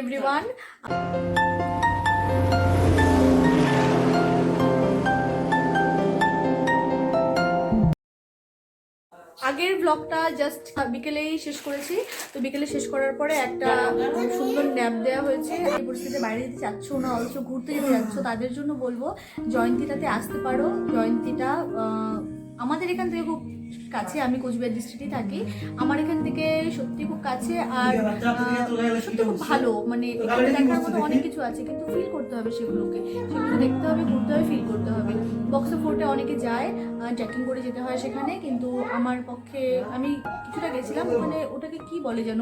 Everyone আগের ব্লগটা just বিকেলেই শেষ করেছি। তো বিকেলে শেষ করার পরে একটা সুন্দর ন্যাপ দেওয়া হয়েছে। এই পরিস্থিতিতে বাইরে যেতে চাচ্ছ না, অথচ ঘুরতে যেতে যাচ্ছ তাদের জন্য বলব, জয়ন্তীটাতে আসতে পারো। জয়ন্তীটা আমাদের এখান থেকে খুব কাছে আমি কোচবিহার ডিস্ট্রিক্টে থাকি। আমার এখান থেকে সত্যি খুব কাছে আর সত্যি খুব ভালো। মানে এখানে দেখার মতো অনেক কিছু আছে কিন্তু ফিল করতে হবে সেগুলোকে। সেগুলো দেখতে হবে ঘুরতে হবে ফিল করতে হবে। বক্স ফোর্টে অনেকে যায় ট্রেকিং করে যেতে হয় সেখানে কিন্তু আমার পক্ষে আমি কিছুটা গেছিলাম ওখানে ওটাকে কি বলে যেন?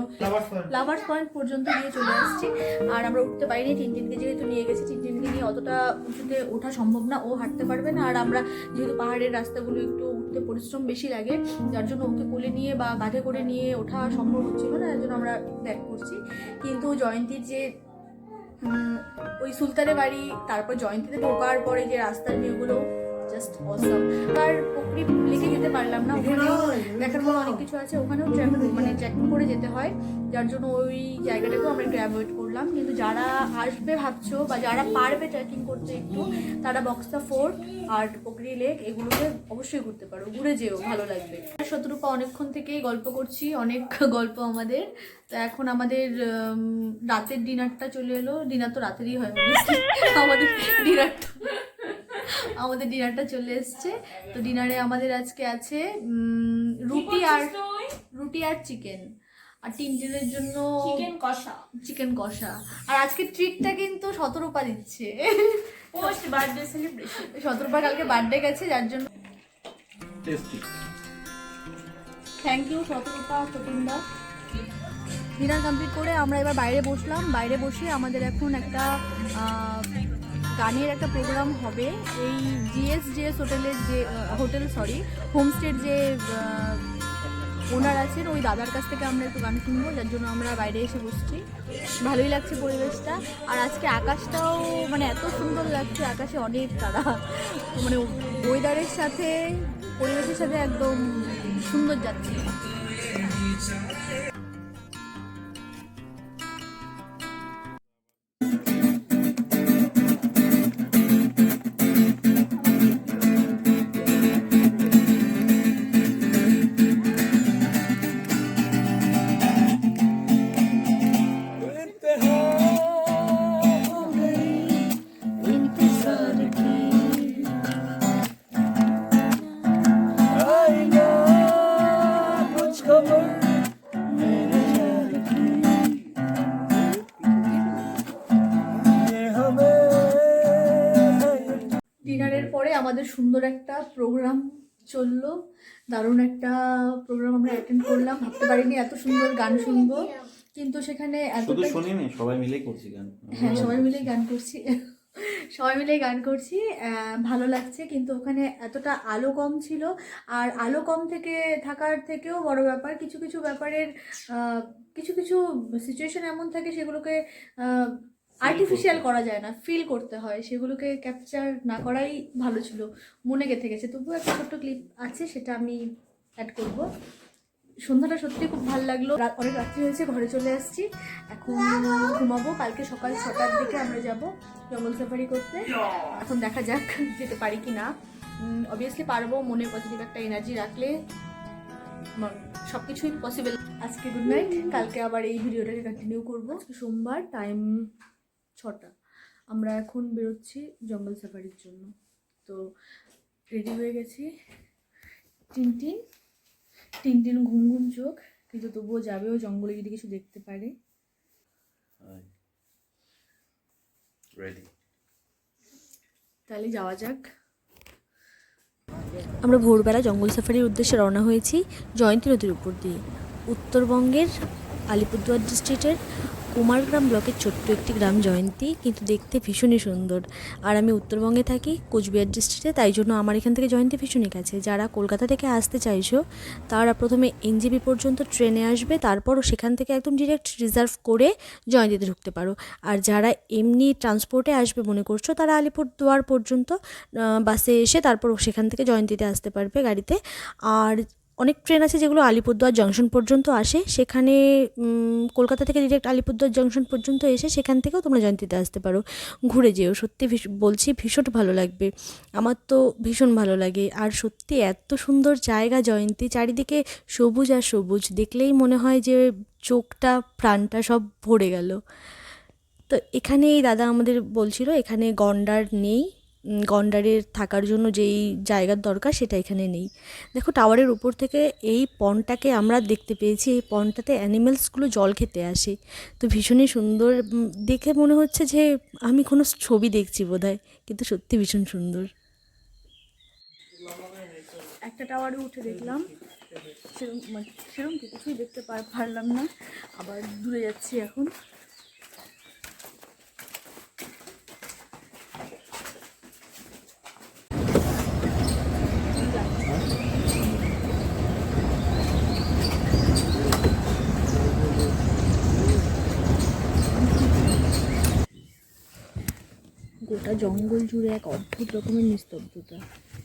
লাভার্স পয়েন্ট পর্যন্ত গিয়ে চলে আসছি। আর আমরা উঠতে পারিনি টিনটিনকে যেহেতু নিয়ে গেছি টিনটিনকে নিয়ে অতটা উঁচুতে ওঠা সম্ভব না ও হাঁটতে পারবে না। আর আমরা যেহেতু পাহাড়ের রাস্তাগুলো একটু উঠতে পরিশ্রম বেশি লাগে যার জন্য ওকে কোলে নিয়ে বা কাঁধে করে নিয়ে ওঠা সম্ভব হচ্ছিল না যার জন্য আমরা ব্যাক করছি। কিন্তু জয়ন্তীর যে ওই সুলতানের বাড়ি, তারপর জয়ন্তীতে ঢোকার পরে যে রাস্তার ভিউগুলো জাস্ট অসম আর পুকুরি লেকে যেতে পারলাম না ওখানেও দেখার মতো অনেক কিছু আছে ওখানেও ট্র্যাভেল মানে ট্রেকিং করে যেতে হয়। যার জন্য ওই জায়গাটাকেও আমরা একটু অ্যাভয়েড করলাম। কিন্তু যারা আসবে ভাবছ বা যারা পারবে ট্রেকিং করতে একটু তারা বক্সা ফোর্ট আর পকরি লেক এগুলোকে অবশ্যই ঘুরতে পারো। ঘুরে যেও ভালো লাগবে। শত্রুপা অনেকক্ষণ থেকেই গল্প করছি অনেক গল্প আমাদের। তো এখন আমাদের রাতের ডিনারটা চলে এলো। ডিনার তো রাতেরই হয়। আমাদের ডিনারটা আমাদের ডিনারটা চলে এসছে। তো ডিনারে আমাদের আজকে আছে রুটি আর রুটি আর চিকেন। আর তিন দিনের জন্য চিকেন কষা। চিকেন কষা। আর আজকে ট্রিটটা কিন্তু সতেরো পা দিচ্ছে পোস্ট বার্থডে সেলিব্রেশন সতেরোপা কালকে বার্থডে গেছে যার জন্য টেস্টি থ্যাংক ইউ শতরূপা চতুন্দা ডিনার কমপ্লিট করে আমরা এবার বাইরে বসলাম। বাইরে বসে আমাদের এখন একটা গানের একটা প্রোগ্রাম হবে। এই জিএস জিএস হোটেলের যে হোটেল সরি হোমস্টের যে ওনার আছেন, ওই দাদার কাছ থেকে আমরা একটু গান শুনব, যার জন্য আমরা বাইরে এসে বসছি। ভালোই লাগছে পরিবেশটা। আর আজকে আকাশটাও মানে এত সুন্দর লাগছে, আকাশে অনেক তারা। মানে ওয়েদারের সাথে, পরিবেশের সাথে একদম সুন্দর যাচ্ছে। আমাদের সুন্দর একটা প্রোগ্রাম চলল। দারুণ একটা প্রোগ্রাম আমরা অ্যাটেন্ড করলাম। ভাবতে পারিনি এত সুন্দর গান শুনব। কিন্তু সেখানে শুধু শুনিনি সবাই মিলেই করছি গান। হ্যাঁ সবাই মিলেই গান করছি। সবাই মিলেই গান করছি। ভালো লাগছে কিন্তু ওখানে এতটা আলো কম ছিল। আর আলো কম থেকে থাকার থেকেও বড় ব্যাপার কিছু কিছু ব্যাপারের কিছু কিছু সিচুয়েশন এমন থাকে সেগুলোকে আর্টিফিশিয়াল করা যায় না ফিল করতে হয়। সেগুলোকে ক্যাপচার না করাই ভালো ছিল মনে গেঁথে গেছে। তবুও একটা ছোট্ট ক্লিপ আছে সেটা আমি অ্যাড করব। সন্ধ্যাটা সত্যি খুব ভালো লাগল। অনেক রাত্রি হয়েছে ঘরে চলে আসছি। এখন ঘুমাবো কালকে সকাল ছটার দিকে আমরা যাব জঙ্গল সাফারি করতে। এখন দেখা যাক যেতে পারি কি না। অবভিয়াসলি পারব মনে পজিটিভ একটা এনার্জি রাখলে সব কিছুই পসিবল আজকে গুড নাইট কালকে আবার এই ভিডিওটাকে কন্টিনিউ করব। সোমবার টাইম ছটা। আমরা এখন বেরোচ্ছি জঙ্গল সাফারির জন্য। তো রেডি হয়ে গেছি। টিনটিন টিনটিন ঘুম ঘুম চোখ কিন্তু তবুও যাবেও জঙ্গলে যদি কিছু দেখতে পারে। রেডি তাহলে যাওয়া যাক। আমরা ভোরবেলা জঙ্গল সাফারির উদ্দেশ্যে রওনা হয়েছি জয়ন্তী নদীর উপর দিয়ে। উত্তরবঙ্গের আলিপুরদুয়ার ডিস্ট্রিক্টের কুমারগ্রাম ব্লকের ছোট্ট একটি গ্রাম জয়ন্তী, কিন্তু দেখতে ভীষণই সুন্দর। আর আমি উত্তরবঙ্গে থাকি, কোচবিহার ডিস্ট্রিক্টে তাই জন্য আমার এখান থেকে জয়ন্তী ভীষণই কাছে। যারা কলকাতা থেকে আসতে চাইছো, তারা প্রথমে এনজিবি পর্যন্ত ট্রেনে আসবে, তারপরও সেখান থেকে একদম ডিরেক্ট রিজার্ভ করে জয়ন্তীতে ঢুকতে পারো। আর যারা এমনি ট্রান্সপোর্টে আসবে মনে করছ, তারা আলিপুরদুয়ার পর্যন্ত বাসে এসে তারপর সেখান থেকে জয়ন্তীতে আসতে পারবে গাড়িতে। আর অনেক ট্রেন আছে যেগুলো আলিপুরদুয়ার জংশন পর্যন্ত আসে। সেখানে কলকাতা থেকে ডিরেক্ট আলিপুরদুয়ার জংশন পর্যন্ত এসে সেখান থেকেও তোমরা জয়ন্তীতে আসতে পারো। ঘুরে যেও, সত্যি বলছি ভীষণ ভালো লাগবে। আমার তো ভীষণ ভালো লাগে। আর সত্যি এত সুন্দর জায়গা জয়ন্তী, চারিদিকে সবুজ আর সবুজ। দেখলেই মনে হয় যে চোখটা, প্রাণটা সব ভরে গেল। তো এখানে এই দাদা আমাদের বলছিল, এখানে গন্ডার নেই। গন্ডারের থাকার জন্য যেই জায়গার দরকার সেটা এখানে নেই। দেখো টাওয়ারের উপর থেকে এই পনটাকে আমরা দেখতে পেয়েছি, এই পনটাতে অ্যানিমেলসগুলো জল খেতে আসে। তো ভীষণই সুন্দর দেখে মনে হচ্ছে যে আমি কোনো ছবি দেখছি বোধহয়, কিন্তু সত্যি ভীষণ সুন্দর। একটা টাওয়ারে উঠে দেখলাম সেরকম মানে সেরকম কিছুই দেখতে পারলাম না, আবার দূরে যাচ্ছি এখন। গোটা জঙ্গল জুড়ে এক অদ্ভুত রকমের নিস্তব্ধতা।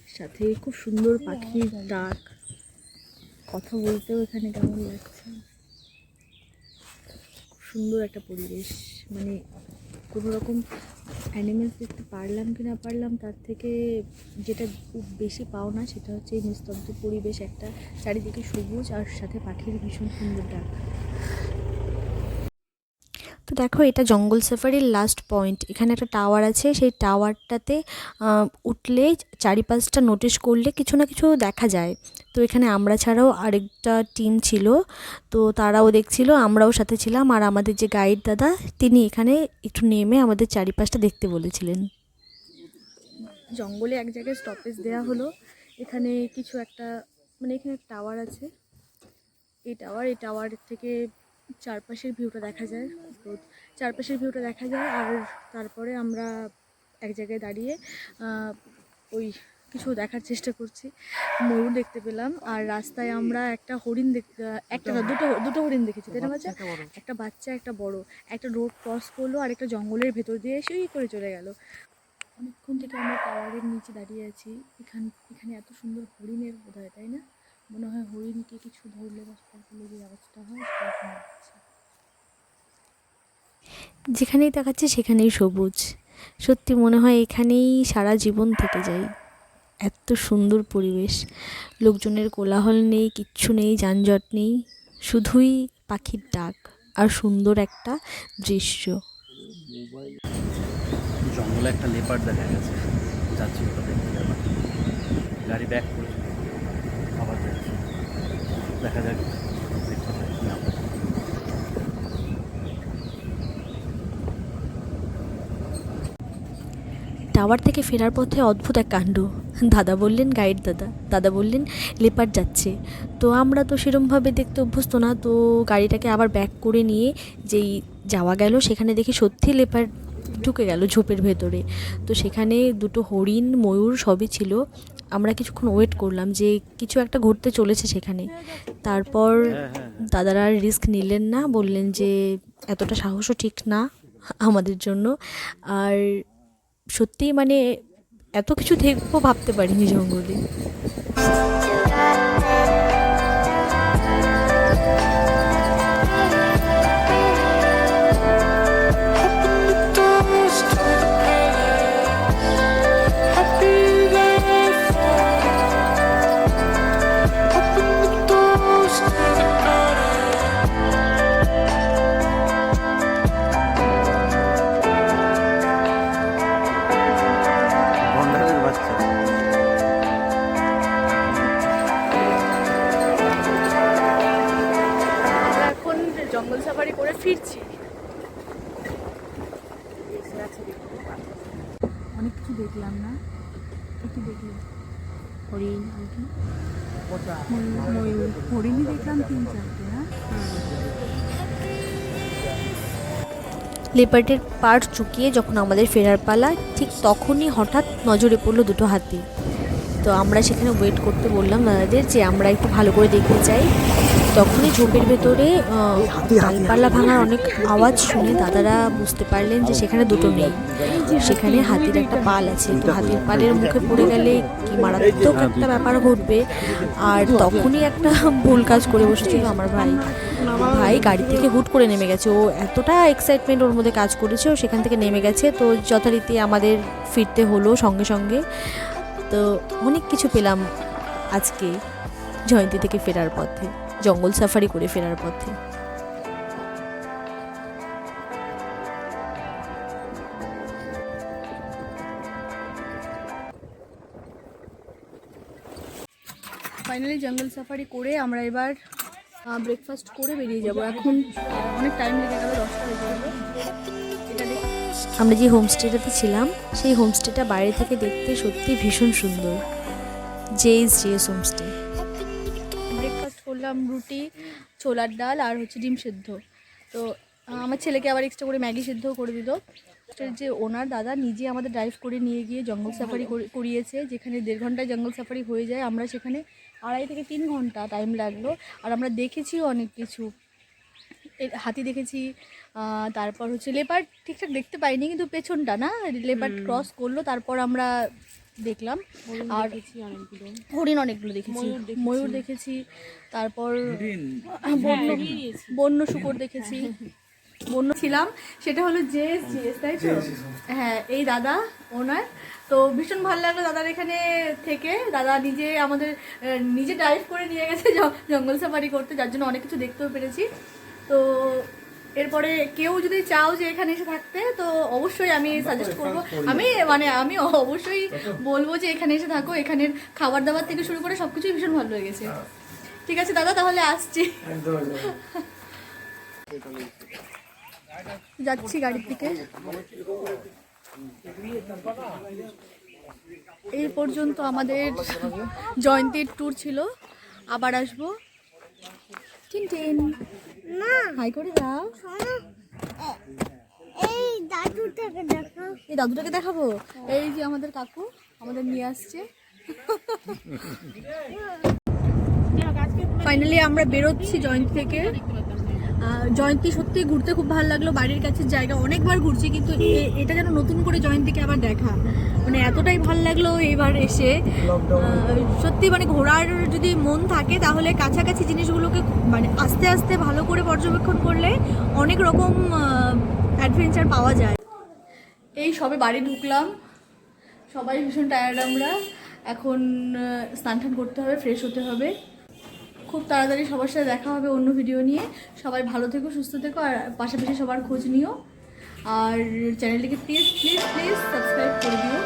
সাথে খুব সুন্দর পাখির ডাক। কথা বলতেও এখানে কেমন লাগছে? সুন্দর একটা পরিবেশ। মানে কোনো রকম অ্যানিমেলস দেখতে পারলাম কি না পারলাম, তার থেকে যেটা খুব বেশি পাও না, সেটা হচ্ছে এই নিস্তব্ধ পরিবেশ। একটা চারিদিকে সবুজ আর সাথে পাখির ভীষণ সুন্দর ডাক। তো দেখো, এটা জঙ্গল সাফারির লাস্ট পয়েন্ট এখানে একটা টাওয়ার আছে, সেই টাওয়ারটাতে উঠলে চারিপাশটা নোটিশ করলে কিছু না কিছু দেখা যায়। তো এখানে আমরা ছাড়াও আরেকটা টিম ছিল, তো তারাও দেখছিল, আমরাও সাথে ছিলাম, আর আমাদের যে গাইড দাদা, তিনি এখানে একটু নেমে আমাদের চারিপাশটা দেখতে বলেছিলেন। জঙ্গলে এক জায়গায় স্টপেজ দেওয়া হলো। এখানে কিছু একটা মানে এখানে টাওয়ার আছে। এই টাওয়ার এই টাওয়ার থেকে চারপাশের ভিউটা দেখা যায় তো চারপাশের ভিউটা দেখা যায় আর তারপরে আমরা এক জায়গায় দাঁড়িয়ে ওই কিছু দেখার চেষ্টা করছি। ময়ূর দেখতে পেলাম আর রাস্তায় আমরা একটা হরিণ একটা দুটো দুটো হরিণ দেখেছি তাই না বাচ্চা? একটা বাচ্চা একটা বড়। একটা রোড ক্রস করল আর একটা জঙ্গলের ভেতর দিয়ে এসে করে চলে গেল। অনেকক্ষণ থেকে আমরা টাওয়ারের নিচে দাঁড়িয়ে আছি। এখান এখানে এত সুন্দর হরিণের বোধ হয় তাই না? মনে হয় হরিণকে কিছু ধরলে বা সেটা যে আওয়াজটা হয় সেটা শোনা যাচ্ছে যেখানেই দেখাচ্ছে সেখানেই সবুজ। সত্যি মনে হয় এখানেই সারা জীবন থেকে যাই এত সুন্দর পরিবেশ। লোকজনের কোলাহল নেই কিচ্ছু নেই যানজট নেই। শুধুই পাখির ডাক আর সুন্দর একটা দৃশ্য। জঙ্গলে একটা লেপার্ড দেখা গেছে। যাচ্ছি ওটা দেখতে গাড়ি ব্যাক করেছে। যাচ্ছি দেখা যাক। টাওয়ার থেকে ফেরার পথে অদ্ভুত এক কাণ্ড। দাদা বললেন, গাইড দাদা। দাদা বললেন লেপার যাচ্ছে। তো আমরা তো সেরমভাবে দেখতে অভ্যস্ত না, তো গাড়িটাকে আবার ব্যাক করে নিয়ে যেই যাওয়া গেল, সেখানে দেখি সত্যি লেপার ঢুকে গেল ঝোপের ভেতরে। তো সেখানে দুটো হরিণ, ময়ূর সবই ছিল। আমরা কিছুক্ষণ ওয়েট করলাম যে কিছু একটা ঘটতে চলেছে সেখানে। তারপর হ্যাঁ হ্যাঁ দাদারা আর রিস্ক নিলেন না বললেন যে এতটা সাহসও ঠিক না আমাদের জন্য। আর সত্যিই মানে এত কিছু দেখব ভাবতে পারিনি জঙ্গলে। অনেক কিছু দেখলাম না। একটু দেখলাম হরিণ আর কি ময়ূর। হরিণই দেখলাম তিন চারটে হ্যাঁ লেপার্ডের পাড় চুকিয়ে যখন আমাদের ফেরার পালা ঠিক তখনই হঠাৎ নজরে পড়ল দুটো হাতি। তো আমরা সেখানে ওয়েট করতে বললাম দাদাদের যে আমরা একটু ভালো করে দেখতে চাই। তখনই ঝোপের ভেতরে আহ, ডালপালা ভাঙার অনেক আওয়াজ শুনে দাদারা বুঝতে পারলেন যে সেখানে দুটো নেই। সেখানে হাতির একটা পাল আছে। তো হাতির পালের মুখে পড়ে গেলে কি মারাত্মক একটা ব্যাপার ঘটবে? আর তখনই একটা ভুল কাজ করে বসেছিল আমার ভাই। ভাই গাড়ি থেকে হুট করে নেমে গেছে। ও এতটা এক্সাইটমেন্ট ওর মধ্যে কাজ করেছে ও সেখান থেকে নেমে গেছে। তো যথারীতি আমাদের ফিরতে হলো সঙ্গে সঙ্গে। তো অনেক কিছু পেলাম আজকে জয়ন্তী থেকে ফেরার পথে। জঙ্গল সাফারি করে ফেরার পথে। ফাইনালি জঙ্গল সাফারি করে আমরা এবার ব্রেকফাস্ট করে বেরিয়ে যাব। এখন অনেক টাইম লেগে গেল দশটা বেজে গেলো। আমরা যে হোমস্টেটাতে ছিলাম সেই হোমস্টেটা বাইরে থেকে দেখতে সত্যি ভীষণ সুন্দর। জেইস জেএস হোমস্টে। করলাম রুটি ছোলার ডাল আর হচ্ছে ডিম সেদ্ধ। তো আমার ছেলেকে আবার এক্সট্রা করে ম্যাগি সেদ্ধও করে দিল। হোস্টেলের যে ওনার দাদা নিজে আমাদের ড্রাইভ করে নিয়ে গিয়ে জঙ্গল সাফারি করে- করিয়েছে যেখানে দেড় ঘন্টায় জঙ্গল সাফারি হয়ে যায়। আমরা সেখানে আড়াই থেকে তিন ঘণ্টা টাইম লাগল। আর আমরা দেখেছিও অনেক কিছু। হাতি দেখেছি তারপর হচ্ছে লেপার্ড ঠিকঠাক দেখতে পাইনি কিন্তু পেছনটা না লেপার্ড ক্রস করল। তারপর আমরা দেখলাম। আর হরিণ অনেকগুলো দেখেছি। ময়ূর দেখেছি। তারপর বন্য বন্য শুকর দেখেছি। বন্য ছিলাম। সেটা হলো জেএস জিএস তাই তো? হ্যাঁ। এই দাদা ওনার। তো ভীষণ ভালো লাগল দাদার এখানে থেকে। দাদা নিজে আমাদের নিজে ড্রাইভ করে নিয়ে গেছে জঙ্গল সাফারি করতে। যার জন্য অনেক কিছু দেখতেও পেরেছি। তো এরপরে কেউ যদি চাও যে এখানে এসে থাকতে তো অবশ্যই আমি সাজেস্ট করব। আমি মানে আমি অবশ্যই বলব যে এখানে এসে থাকো। এখানের খাবার দাবার থেকে শুরু করে সব কিছুই ভীষণ ভালো লেগেছে ঠিক আছে দাদা তাহলে আসছি। যাচ্ছি গাড়ির দিকে। এই পর্যন্ত আমাদের জয়ন্তীর ট্যুর ছিল। আবার আসব। টিন না হাই করে দাও। এই দাদুটাকে দেখাও। এই দাদুটাকে দেখাবো? এই যে আমাদের কাকু আমাদের নিয়ে আসছে। ফাইনালি আমরা বেরোচ্ছি জয়েন্ট থেকে। জয়ন্তী সত্যি ঘুরতে খুব ভালো লাগল। বাড়ির কাছের জায়গা অনেকবার ঘুরছি কিন্তু এ- এটা যেন নতুন করে জয়ন্তীকে আবার দেখা। মানে এতটাই ভালো লাগল এবার এসে। সত্যি মানে ঘোরার যদি মন থাকে তাহলে কাছাকাছি জিনিসগুলোকে মানে আস্তে আস্তে ভালো করে পর্যবেক্ষণ করলে অনেক রকম অ্যাডভেঞ্চার পাওয়া যায়। এই সবে বাড়ি ঢুকলাম। সবাই ভীষণ টায়ার্ড আমরা। এখন স্নান টান করতে হবে ফ্রেশ হতে হবে। খুব তাড়াতাড়ি সবার সাথে দেখা হবে অন্য ভিডিও নিয়ে। সবাই ভালো থেকো, সুস্থ থেকো, আর পাশাপাশি সবার খোঁজ নিও। আর চ্যানেলটিকে প্লিজ প্লিজ প্লিজ সাবস্ক্রাইব করে দিও।